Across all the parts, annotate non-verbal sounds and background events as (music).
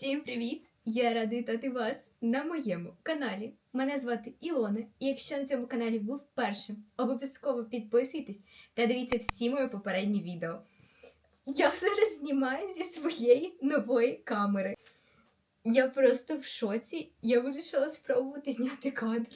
Всім привіт! Я рада вітати вас на моєму каналі. Мене звати Ілона, і якщо на цьому каналі був першим, обов'язково підписуйтесь та дивіться всі мої попередні відео. Я зараз знімаю зі своєї нової камери. Я просто в шоці. Я вирішила спробувати зняти кадр.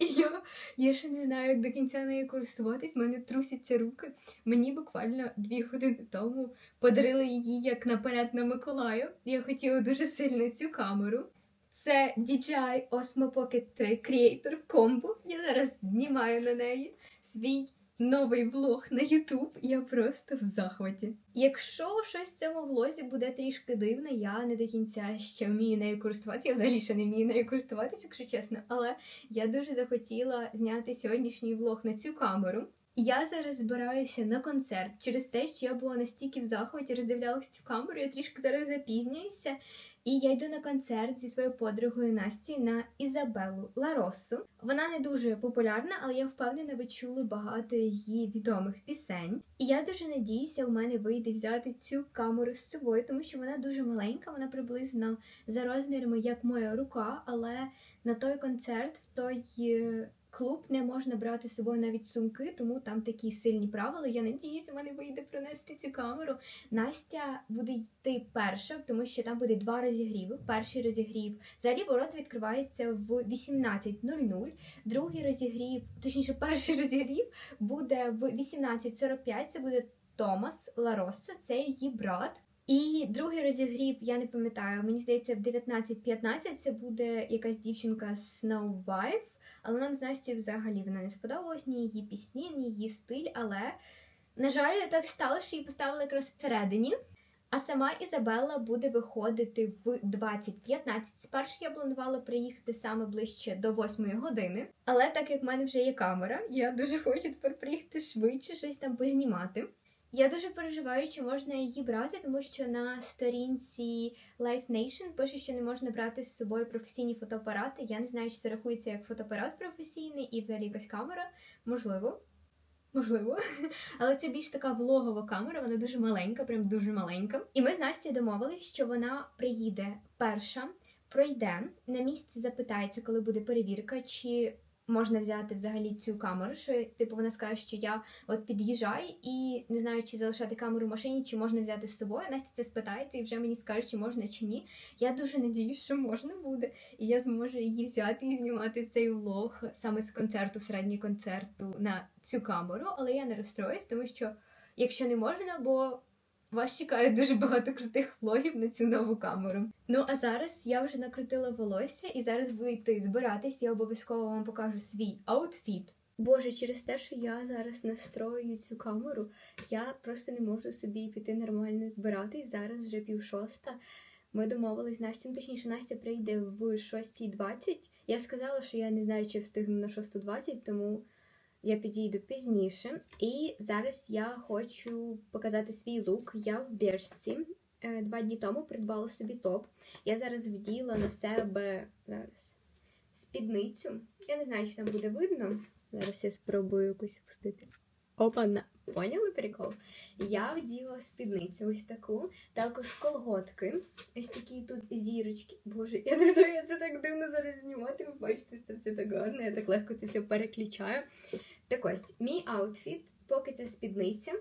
І я, я ще не знаю, як до кінця нею користуватись, в мене трусяться руки. Мені буквально дві години тому подарили її як наперед на Миколаю. Я хотіла дуже сильно цю камеру. Це DJI Osmo Pocket 3 Creator Combo. Я зараз знімаю на неї свій новий влог на YouTube. Я просто в захваті. Якщо щось в цьому влозі буде трішки дивне, я не до кінця ще вмію нею користуватися. Я взагалі ще не вмію нею користуватися, якщо чесно. Але я дуже захотіла зняти сьогоднішній влог на цю камеру. Я зараз збираюся на концерт через те, що я була настільки в захваті, роздивлялася цю камеру, я трішки зараз запізнююся. І я йду на концерт зі своєю подругою Насті на Ізабеллу Ларосу. Вона не дуже популярна, але я впевнена, ви чули багато її відомих пісень. І я дуже надіюся, у мене вийде взяти цю камеру з собою, тому що вона дуже маленька, вона приблизно за розмірами як моя рука, але на той концерт, в той е, клуб не можна брати з собою навіть сумки, тому там такі сильні правила. Я надіюся, мене вийде принести цю камеру. Настя буде йти перша, тому що там буде два розігріви. Перший розігрів взагалі ворот відкривається в 18.00. Другий розігрів, точніше, перший розігрів буде в 18.45. Це буде Томас Лароса, це її брат. І другий розігрів, я не пам'ятаю, мені здається, в 19.15 це буде якась дівчинка Snow Vibe, але нам з Настю взагалі вона не сподобалась, ні її пісні, ні її стиль. Але, на жаль, так стало, що її поставили якраз всередині. А сама Ізабелла буде виходити в 20.15. Спершу я планувала приїхати саме ближче до 8 години. Але так як в мене вже є камера, я дуже хочу тепер приїхати швидше, щось там познімати. Я дуже переживаю, чи можна її брати, тому що на сторінці Life Nation пише, що не можна брати з собою професійні фотоапарати. Я не знаю, чи це рахується як фотоапарат професійний і взагалі якась камера. Можливо. Можливо, (laughs) але це більш така влогова камера, вона дуже маленька, прям дуже маленька. І ми з Настю домовились, що вона приїде перша, пройде на місці, запитається, коли буде перевірка, чи можна взяти взагалі цю камеру. Що типу вона скаже, що я от під'їжджаю і не знаю, чи залишати камеру в машині, чи можна взяти з собою. Настя це спитається і вже мені скаже, чи можна чи ні. Я дуже надіюсь, що можна буде, і я зможу її взяти і знімати цей влог саме з концерту, середній концерту на цю камеру. Але я не розстроюсь, тому що якщо не можна, бо вас чекає дуже багато крутих влогів на цю нову камеру. Ну а зараз я вже накрутила волосся і зараз буду йти збиратись. Я обов'язково вам покажу свій аутфіт. Боже, через те, що я зараз настрою цю камеру, я просто не можу собі піти нормально збиратись. Зараз вже пів шоста. Ми домовились з Настю, ну, точніше, Настя прийде в 6.20. Я сказала, що я не знаю, чи встигну на 6.20, тому я підійду пізніше. І зараз я хочу показати свій лук. Я в Бершці е, два дні тому придбала собі топ. Я зараз вділа на себе зараз спідницю. Я не знаю, чи там буде видно. Зараз я спробую якусь пустити. Опа-на! Поняли прикол? Я вділа спідницю ось таку, також колготки. Ось такі тут зірочки. Боже, я не знаю, я це так дивно зараз знімати. Ви бачите, це все так гарно, я так легко це все переключаю. Так ось, мій аутфіт, поки це спідниця,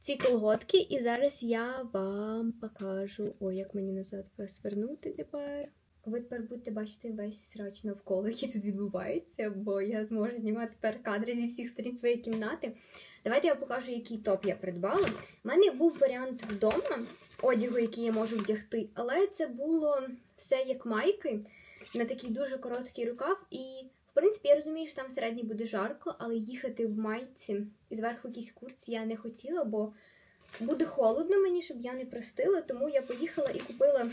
ці колготки, і зараз я вам покажу. Ой, як мені назад розвернути тепер. Ви тепер будете бачити весь срач навколо, який тут відбувається, бо я зможу знімати тепер кадри зі всіх сторін своєї кімнати. Давайте я покажу, який топ я придбала. У мене був варіант вдома одягу, який я можу вдягти, але це було все як майки на такий дуже короткий рукав. І, в принципі, я розумію, що там всередині буде жарко, але їхати в майці і зверху якійсь курці я не хотіла, бо буде холодно мені, щоб я не простила, тому я поїхала і купила.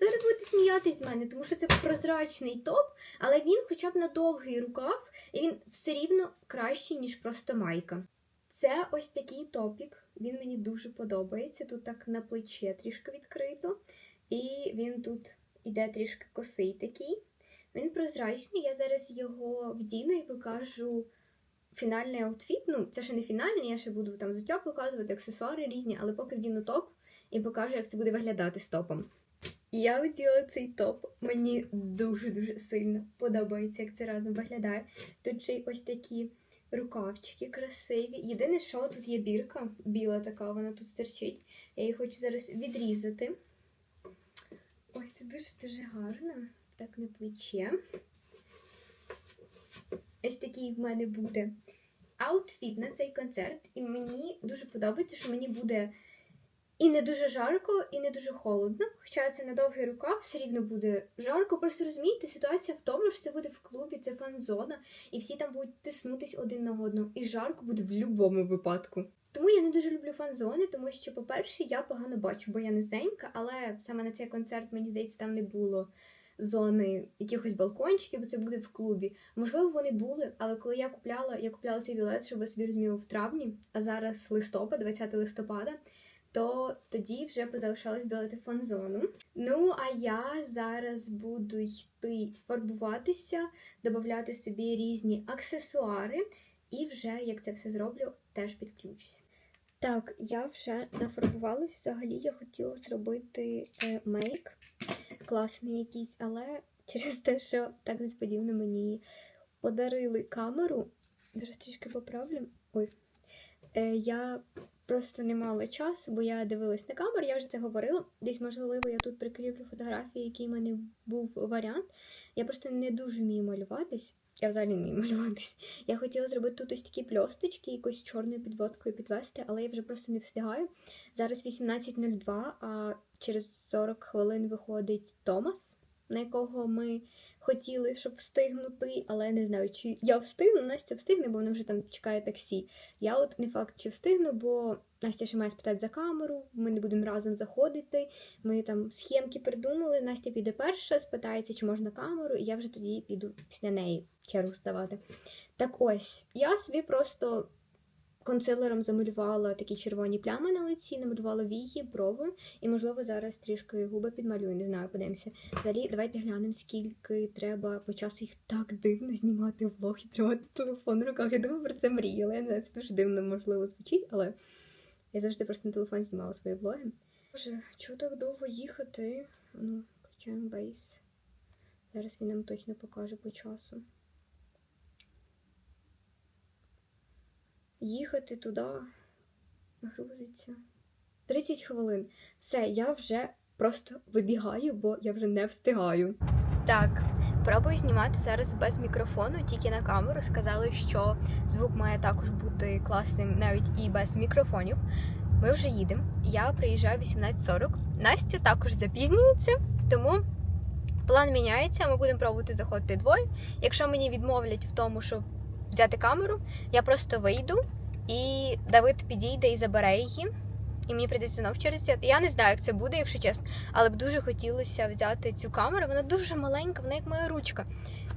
Зараз будете сміятись з мене, тому що це прозрачний топ, але він хоча б на довгий рукав, і він все рівно кращий, ніж просто майка. Це ось такий топік. Він мені дуже подобається. Тут так на плече трішки відкрито. І він тут іде трішки косий такий. Він прозрачний. Я зараз його вдіну і покажу фінальний аутфіт. Ну, це ще не фінальний, я ще буду там взуття показувати, аксесуари різні, але поки вдіну топ і покажу, як це буде виглядати з топом. Я оділа цей топ. Мені дуже-дуже сильно подобається, як це разом виглядає. Тут ще й ось такі рукавчики красиві. Єдине, що тут є бірка, біла така, вона тут стерчить. Я її хочу зараз відрізати. Ой, це дуже-дуже гарно. Так на плече. Ось такий в мене буде аутфіт на цей концерт. І мені дуже подобається, що мені буде і не дуже жарко, і не дуже холодно. Хоча це на довгий рукав, все рівно буде жарко. Просто розумієте, ситуація в тому, що це буде в клубі, це фан-зона, і всі там будуть тиснутись один на одного. І жарко буде в будь-якому випадку. Тому я не дуже люблю фан-зони, тому що, по-перше, я погано бачу, бо я низенька, але саме на цей концерт, мені здається, там не було зони якихось балкончиків, бо це буде в клубі. Можливо, вони були, але коли я купляла, я купляла цей білет, щоб ви собі розуміли, в травні, а зараз листопад, 20 листопада, то тоді вже позалишалось білети фан-зону. Ну, а я зараз буду йти фарбуватися, додати собі різні аксесуари, і вже, як це все зроблю, теж підключусь. Так, я вже нафарбувалась. Взагалі я хотіла зробити е, мейк класний якийсь, але (laughs) через те, що так несподівано мені подарили камеру. Зараз трішки поправлю. Ой. Е, я просто не мала часу, бо я дивилась на камеру, я вже це говорила. Десь, можливо, я тут прикріплю фотографії, який в мене був варіант. Я просто не дуже вмію малюватись. Я взагалі не малюватись. Я хотіла зробити тут ось такі пльосточки, якось чорною підводкою підвести, але я вже просто не встигаю. Зараз 18.02, а через 40 хвилин виходить Томас, на якого ми хотіли, щоб встигнути, але не знаю, чи я встигну, Настя встигне, бо вона вже там чекає таксі. Я от не факт, чи встигну, бо Настя ще має спитати за камеру, ми не будемо разом заходити. Ми там схемки придумали. Настя піде перша, спитається, чи можна камеру, і я вже тоді піду після неї чергу ставати. Так ось, я собі просто консилером замалювала такі червоні плями на лиці, намалювала вії, брови, і, можливо, зараз трішки губи підмалюю, не знаю, подивимося. Далі давайте глянемо, скільки треба по часу їх так дивно знімати влог і тримати телефон в руках. Я думаю, про це мріяла. Я не знаю, це дуже дивно, можливо, звучить, але я завжди просто на телефон знімала свої влоги. Боже, чого так довго їхати? Ну, включаємо бейс. Зараз він нам точно покаже по часу. Їхати туди грузиться. 30 хвилин. Все, я вже просто вибігаю, бо я вже не встигаю. Так, пробую знімати зараз без мікрофону, тільки на камеру. Сказали, що звук має також бути класним навіть і без мікрофонів. Ми вже їдемо. Я приїжджаю 18.40. Настя також запізнюється, тому план міняється. Ми будемо пробувати заходити двоє. Якщо мені відмовлять в тому, щоб взяти камеру, я просто вийду, і Давид підійде і забере її. І мені прийдеться знов через. Я не знаю, як це буде, якщо чесно, але б дуже хотілося взяти цю камеру. Вона дуже маленька, вона як моя ручка.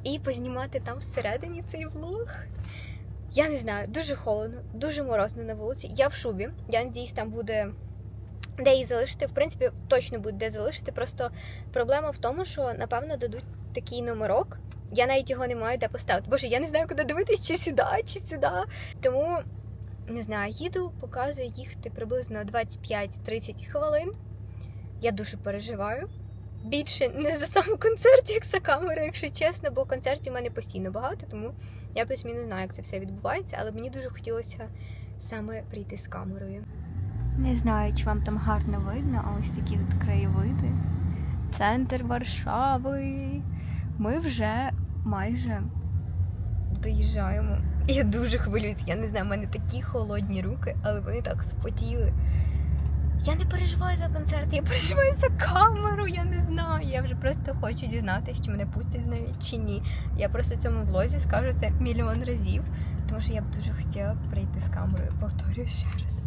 І познімати там всередині цей влог. Я не знаю, дуже холодно, дуже морозно на вулиці. Я в шубі. Я надіюсь, там буде де її залишити. В принципі, точно буде де залишити. Просто проблема в тому, що напевно дадуть такий номерок. Я навіть його не маю де поставити. Боже, я не знаю, куди дивитись, чи сюди, чи сюди. Тому не знаю, їду, показую їхати приблизно 25-30 хвилин. Я дуже переживаю. Більше не за сам концерт, як за камеру, якщо чесно, бо концертів у мене постійно багато, тому я плюс-мінус знаю, як це все відбувається, але мені дуже хотілося саме прийти з камерою. Не знаю, чи вам там гарно видно, а ось такі от краєвиди. Центр Варшави. Ми вже майже доїжджаємо. Я дуже хвилююсь, я не знаю, в мене такі холодні руки, але вони так спотіли. Я не переживаю за концерт, я переживаю за камеру, я не знаю. Я вже просто хочу дізнатися, чи мене пустять з нею чи ні. Я просто в цьому влозі скажу це мільйон разів, тому що я б дуже хотіла прийти з камерою, повторюю ще раз.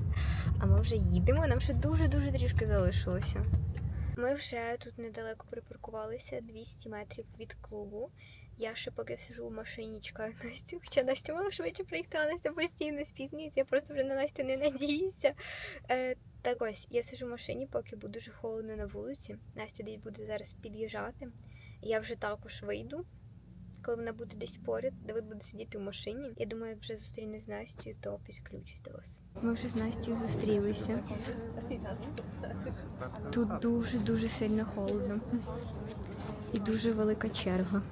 А ми вже їдемо, нам ще дуже-дуже трішки залишилося. Ми вже тут недалеко припаркувалися 200 метрів від клубу. Я ще поки сижу в машині, чекаю Настю. Хоча Настя мала швидше приїхати, а Настя постійно спізнюється, я просто вже на Настю не надіюся. Е, так ось, я сижу в машині, поки буде дуже холодно на вулиці. Настя десь буде зараз під'їжджати. Я вже також вийду. коли вона буде десь поряд, Давид буде сидіти в машині. Я думаю, як вже зустрінусь з Настю, то підключусь до вас. Ми вже з Настю зустрілися. Тут дуже дуже сильно холодно і дуже велика черга.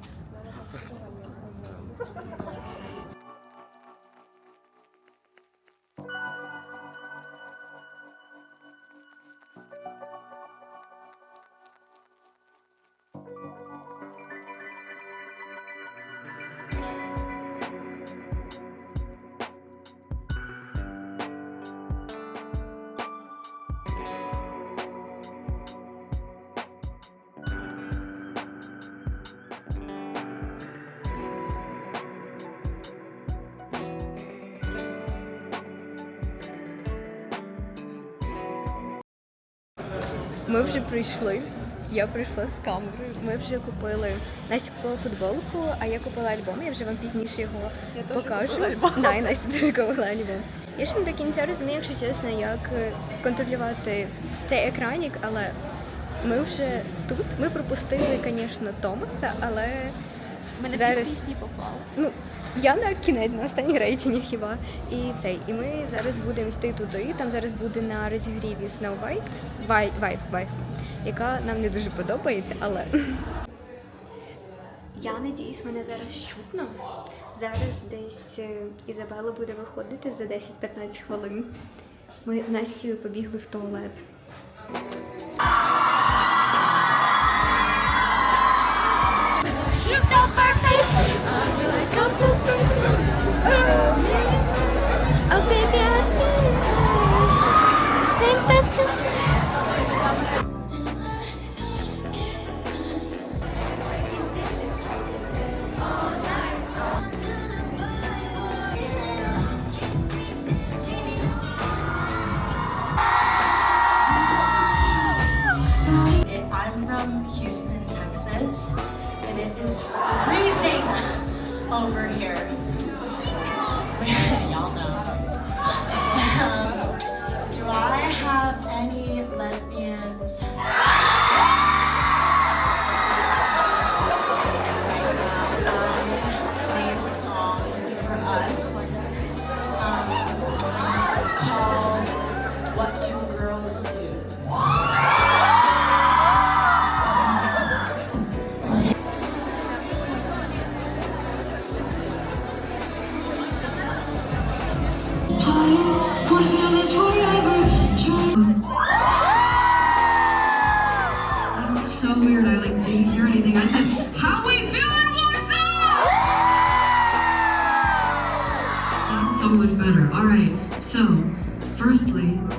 Ми вже прийшли. Я прийшла з камерою. Ми вже купили. Настя купила футболку, а я купила альбом. Я вже вам пізніше його покажу. Да, і Настя теж купила альбом. Я ще не до кінця розумію, якщо чесно, як е, контролювати цей екранік, але ми вже тут. Ми пропустили, звісно, Томаса, але Мене Зараз- пісні попали. ну. Я на кінець на останніх реченнях хіба. І цей. І ми зараз будемо йти туди. Там зараз буде на розігріві Snow White, White, White, White, яка нам не дуже подобається, але. Я надіюсь, мене зараз чутно. Зараз десь е, Ізабела буде виходити за 10-15 хвилин. Ми Настю побігли в туалет.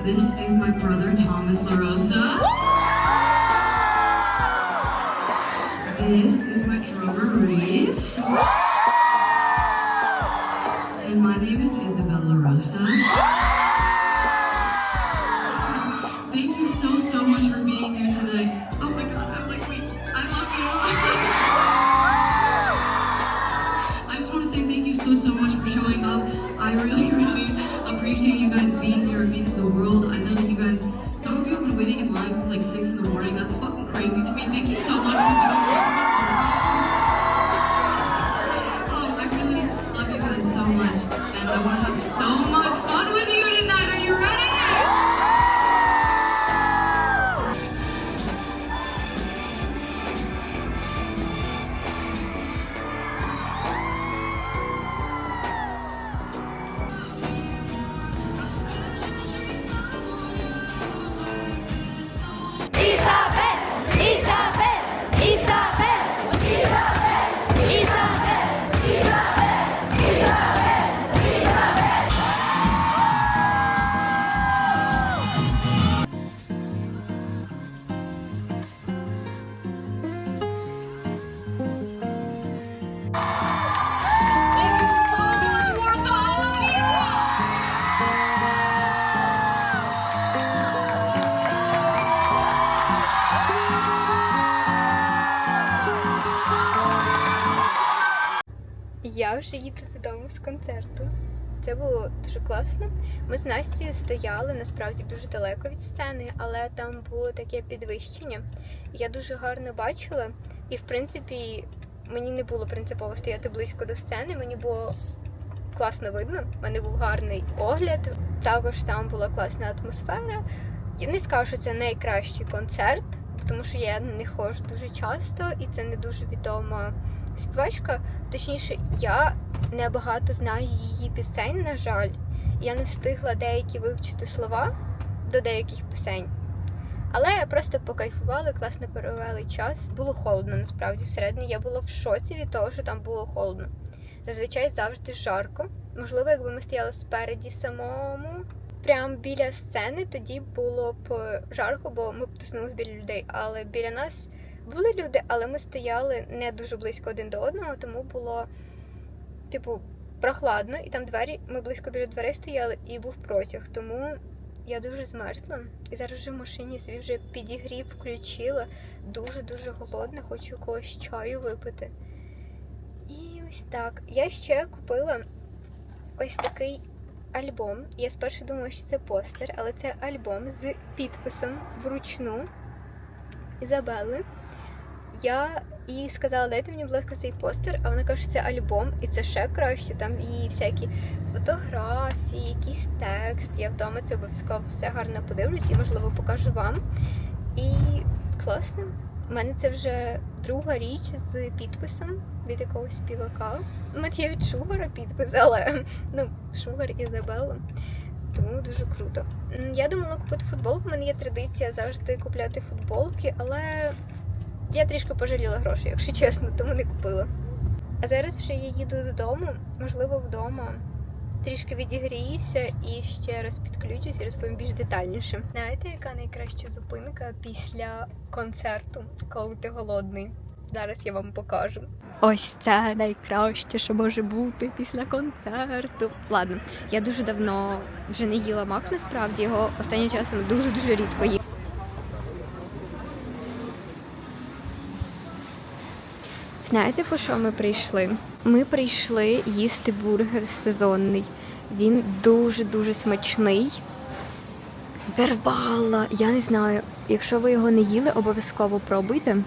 This is my brother Thomas LaRosa. This is my drummer Reese. And my name is Isabella Rosa. Thank you so, so much for being here tonight. Oh my god, I'm like, wait, I love you. I just want to say thank you so, so much for showing up. I really, really appreciate you guys being you have been waiting in line since like 6 in the morning. That's fucking crazy to me. Thank you so much for that. It Я вже їду додому з концерту. Це було дуже класно. Ми з Настю стояли насправді дуже далеко від сцени, але там було таке підвищення. Я дуже гарно бачила, і в принципі мені не було принципово стояти близько до сцени, мені було класно видно, в мене був гарний огляд. Також там була класна атмосфера. Я не скажу, що це найкращий концерт, тому що я не ходжу дуже часто, і це не дуже відома співачка. Точніше, я не багато знаю її пісень, на жаль. Я не встигла деякі вивчити слова до деяких пісень. Але я просто покайфували, класно провели час. Було холодно насправді всередині. Я була в шоці від того, що там було холодно. Зазвичай завжди жарко. Можливо, якби ми стояли спереді самому, прямо біля сцени, тоді було б жарко, бо ми б тиснули біля людей. Але біля нас були люди, але ми стояли не дуже близько один до одного, тому було, типу, прохладно, і там двері, ми близько біля дверей стояли, і був протяг. Тому я дуже змерзла. І зараз вже в машині собі вже підігрів включила. Дуже-дуже голодна, хочу якогось чаю випити. І ось так. Я ще купила ось такий альбом. Я спершу думала, що це постер, але це альбом з підписом вручну Ізабелли. Я їй сказала, дайте мені, будь ласка, цей постер, а вона каже, що це альбом, і це ще краще. Там і всякі фотографії, якийсь текст. Я вдома це обов'язково все гарно подивлюсь і, можливо, покажу вам. І класно. У мене це вже друга річ з підписом від якогось співака. У мене від Шугара підпис, але ну, Шугар Ізабелла. Тому дуже круто. Я думала купити футболку. У мене є традиція завжди купляти футболки, але я трішки пожаліла грошей, якщо чесно, тому не купила. А зараз вже я їду додому, можливо, вдома. Трішки відігріюся і ще раз підключусь і розповім більш детальніше. Знаєте, яка найкраща зупинка після концерту, коли ти голодний? Зараз я вам покажу. Ось це найкраще, що може бути після концерту. Ладно, я дуже давно вже не їла мак, насправді його останнім часом дуже дуже рідко їм. Знаєте, по що ми прийшли? Ми прийшли їсти бургер сезонний. Він дуже-дуже смачний. Вервала, я не знаю. Якщо ви його не їли, обов'язково пробуйте.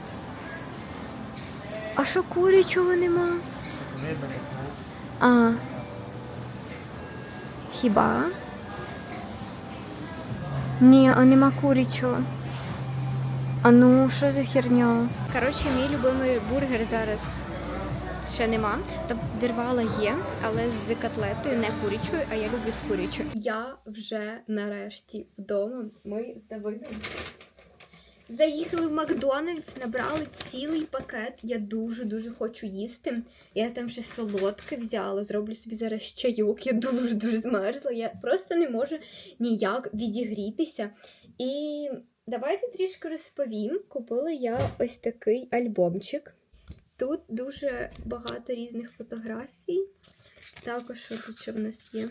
А що курячого нема? А. Хіба? Ні, а нема курячого. А ну, що за херня? Коротше, мій любимий бургер зараз ще нема. Тобто дервала є, але з котлетою, не курячою, а я люблю з курячою. Я вже нарешті вдома. Ми з Давидом заїхали в Макдональдс, набрали цілий пакет. Я дуже-дуже хочу їсти. Я там ще солодке взяла, зроблю собі зараз чайок. Я дуже-дуже змерзла. Я просто не можу ніяк відігрітися. І давайте трішки розповім. Купила я ось такий альбомчик. Тут дуже багато різних фотографій. Також що що в нас є?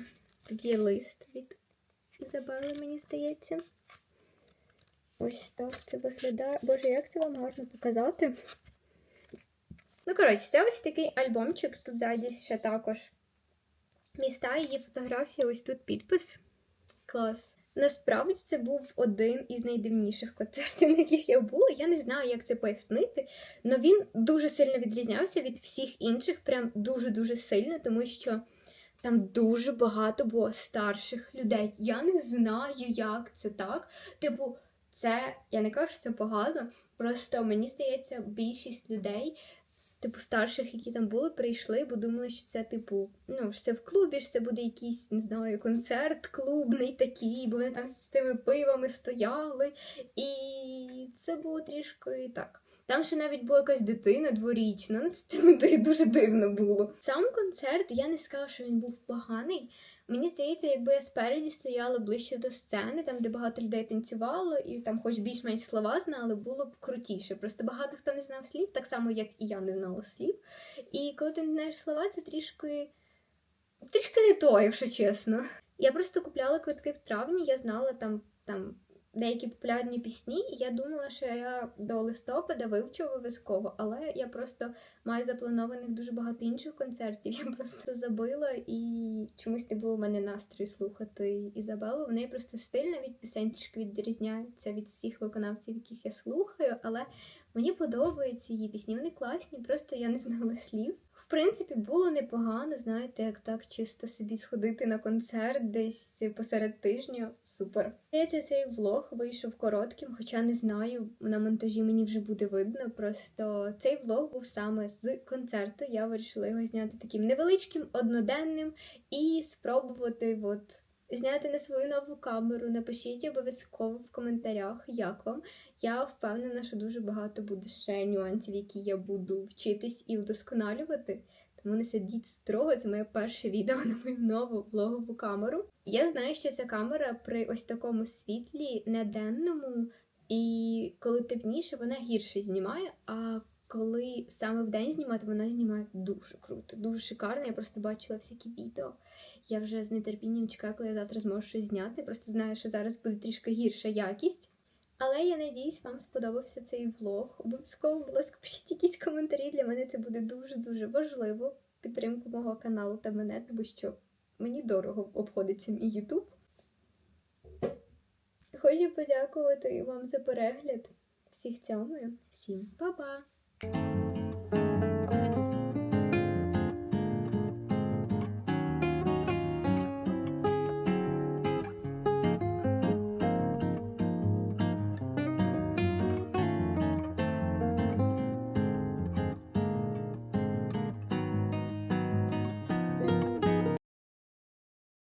Тут є лист від Ізабели, мені здається. Ось так це виглядає. Боже, як це вам гарно показати? Ну, коротше, це ось такий альбомчик. Тут ззаді ще також міста, її фотографії, ось тут підпис. Клас. Насправді це був один із найдивніших концертів, (laughs) на яких я була. Я не знаю, як це пояснити, але він дуже сильно відрізнявся від всіх інших, прям дуже-дуже сильно, тому що там дуже багато було старших людей. Я не знаю, як це так. Типу, це я не кажу, що це погано. Просто мені здається, більшість людей, типу старших, які там були, прийшли, бо думали, що це, типу, ну, що це в клубі, що це буде якийсь, не знаю, концерт клубний такий, бо вони там з тими пивами стояли. І це було трішки так. Там ще навіть була якась дитина дворічна. Ну, це (laughs) дуже дивно було. Сам концерт я не скажу, що він був поганий. Мені здається, якби я спереді стояла ближче до сцени, там де багато людей танцювало, і там, хоч більш-менш слова знали, було б крутіше. Просто багато хто не знав слів, так само як і я не знала слів. І коли ти не знаєш слова, це трішки трішки не то, якщо чесно. Я просто купляла квитки в травні, я знала там, там деякі популярні пісні, і я думала, що я до листопада вивчу обов'язково, але я просто маю запланованих дуже багато інших концертів. (laughs) Я просто забила і чомусь не було в мене настрою слухати Ізабелу. В неї просто стиль навіть пісень трішки відрізняється від всіх виконавців, яких я слухаю, але мені подобаються її пісні. Вони класні, просто я не знала (laughs) слів. Принципі, було непогано, знаєте, як так чисто собі сходити на концерт десь посеред тижня. Супер. Здається, цей влог вийшов коротким, хоча не знаю, на монтажі мені вже буде видно. Просто цей влог був саме з концерту. Я вирішила його зняти таким невеличким, одноденним і спробувати от. Зняти на свою нову камеру, напишіть обов'язково в коментарях, як вам. Я впевнена, що дуже багато буде ще нюансів, які я буду вчитись і вдосконалювати. Тому не сидіть строго, це моє перше відео на мою нову влогову камеру. Я знаю, що ця камера при ось такому світлі не денному, і коли темніше, вона гірше знімає. А коли саме в день знімати, вона знімає дуже круто, дуже шикарно. Я просто бачила всякі відео. Я вже з нетерпінням чекаю, коли я завтра зможу щось зняти. Просто знаю, що зараз буде трішки гірша якість. Але я надіюсь, вам сподобався цей влог. Обов'язково, будь ласка, пишіть якісь коментарі. Для мене це буде дуже-дуже важливо. Підтримку мого каналу та мене, тому що мені дорого обходиться мій Ютуб. Хочу подякувати вам за перегляд. Всіх цьомую. Всім па-па! Bye.